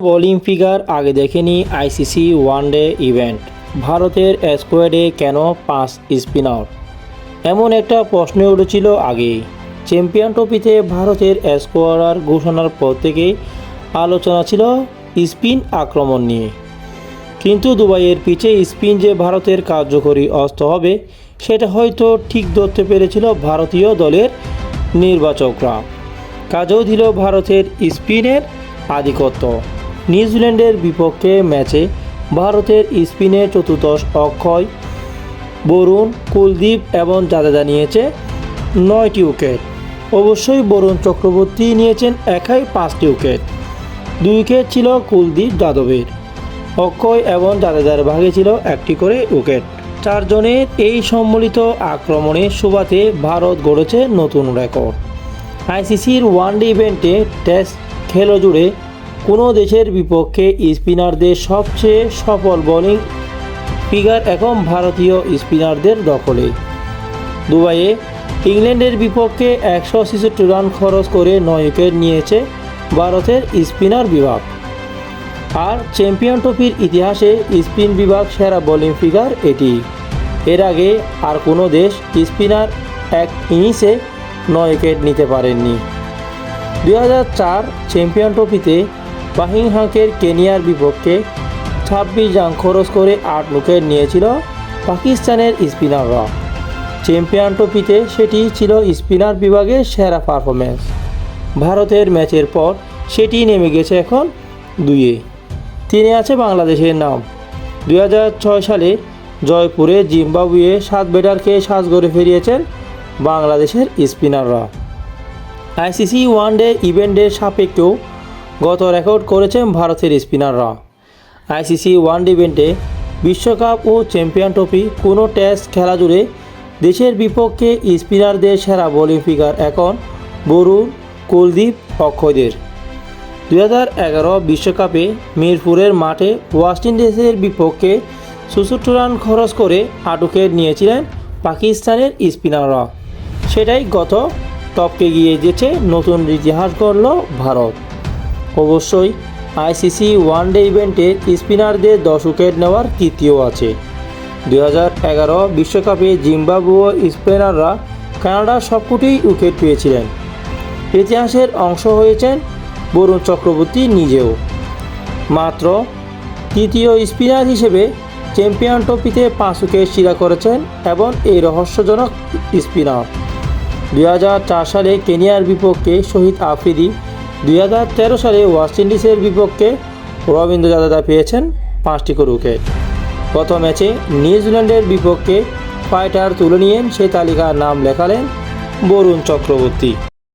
Bowling figure আগে দেখেনি ICC one day event ভারতের স্কোয়াডে কেন পাঁচ স্পিনার এমন একটা প্রশ্ন উঠেছিল আগেই। চ্যাম্পিয়ন ট্রফিতে ভারতের স্কোয়াডার ঘোষণার পর থেকেই আলোচনা ছিল স্পিন আক্রমণ নিয়ে। কিন্তু দুবাইয়ের পিছে স্পিন যে ভারতের কার্যকরী অস্ত্র হবে, সেটা হয়তো ঠিক ধরতে পেরেছিল ভারতীয় দলের নির্বাচকরা। কাজেও দিল ভারতের স্পিনের আধিপত্য। নিউজিল্যান্ডের বিপক্ষে ম্যাচে ভারতের স্পিনের চতুর্দশ অক্ষয় বরুণ, কুলদীপ এবং জাদেজা নিয়েছে নয়টি উইকেট। অবশ্যই বরুণ চক্রবর্তী নিয়েছেন একাই পাঁচটি উইকেট। দুই উইকেট ছিল কুলদীপ যাদবের। অক্ষয় এবং জাদেজার ভাগে ছিল একটি করে উইকেট। চারজনের এই সম্মিলিত আক্রমণে সুবাতে ভারত গড়েছে নতুন রেকর্ড। আইসিসির ওয়ানডে ইভেন্টে টেস্ট খেলো জুড়ে কোনো দেশের বিপক্ষে স্পিনারদের সবচেয়ে সফল বোলিং ফিগার এখন ভারতীয় স্পিনারদের দখলে। দুবাইয়ে ইংল্যান্ডের বিপক্ষে একশো ছেষট্টি রান খরচ করে নয় উইকেট নিয়েছে ভারতের স্পিনার বিভাগ। আর চ্যাম্পিয়ন ট্রফির ইতিহাসে স্পিন বিভাগ সেরা বোলিং ফিগার এটি। এর আগে আর কোনো দেশ স্পিনার এক ইনিংসে নয় উইকেট নিতে পারেননি। দুই হাজার চার চ্যাম্পিয়ন ট্রফিতে বাহিংহাকের কেনিয়ার বিপক্ষে ছাব্বিশ রান খরচ করে আট উইকেট নিয়েছিল পাকিস্তানের স্পিনাররা। চ্যাম্পিয়ন ট্রফিতে সেটি ছিল স্পিনার বিভাগের সেরা পারফরমেন্স ভারতের ম্যাচের পর সেটি নেমে গেছে এখন দুইয়ে। তিনে আছে বাংলাদেশের নাম। দু হাজার ছয় সালে জয়পুরে জিম্বাবুয়ে সাত ব্যাটারকে সাজগড়ে ফিরিয়েছেন বাংলাদেশের স্পিনাররা। আইসিসি ওয়ানডে ইভেন্টের সাপেক্ষেও গত রেকর্ড করেছেন ভারতের স্পিনাররা। আইসিসি ওয়ানডে ইভেন্টে বিশ্বকাপ ও চ্যাম্পিয়ন ট্রফি কোনো টেস্ট খেলা জুড়ে দেশের বিপক্ষে স্পিনারদের সেরা বোলিং ফিগার এখন বরুণ, কুলদীপ, অক্ষয়দের। দু বিশ্বকাপে মিরপুরের মাঠে ওয়েস্ট ইন্ডিজের বিপক্ষে চৌষট্টি রান খরচ করে আট উইকেট নিয়েছিলেন পাকিস্তানের স্পিনাররা। সেটাই গত টপকে গিয়ে যেছে নতুন ইতিহাস গড়ল ভারত। অবশ্যই আইসিসি ওয়ানডে ইভেন্টে স্পিনারদের দশ উইকেট নেওয়ার তৃতীয় আছে। দু বিশ্বকাপে জিম্বাবুয় স্পিনাররা কানাডার সবকটি উইকেট পেয়েছিলেন। ইতিহাসের অংশ হয়েছেন বরুণ চক্রবর্তী নিজেও। মাত্র তৃতীয় স্পিনার হিসেবে চ্যাম্পিয়ন ট্রফিতে পাঁচ উইকেট শিরা করেছেন এবং এই রহস্যজনক স্পিনার। দুই হাজার চার সালে কেনিয়ার বিপক্ষে শহীদ আফ্রিদি দুই হাজার তেরো সালে ওয়েস্ট ইন্ডিজের বিপক্ষে রবীন্দ্র জাদেজা পেয়েছেন পাঁচটি করে উইকেট গত ম্যাচে নিউজিল্যান্ডের বিপক্ষে ফাইটার তুলে নিয়েন সেই তালিকার নাম লেখালেন বরুণ চক্রবর্তী।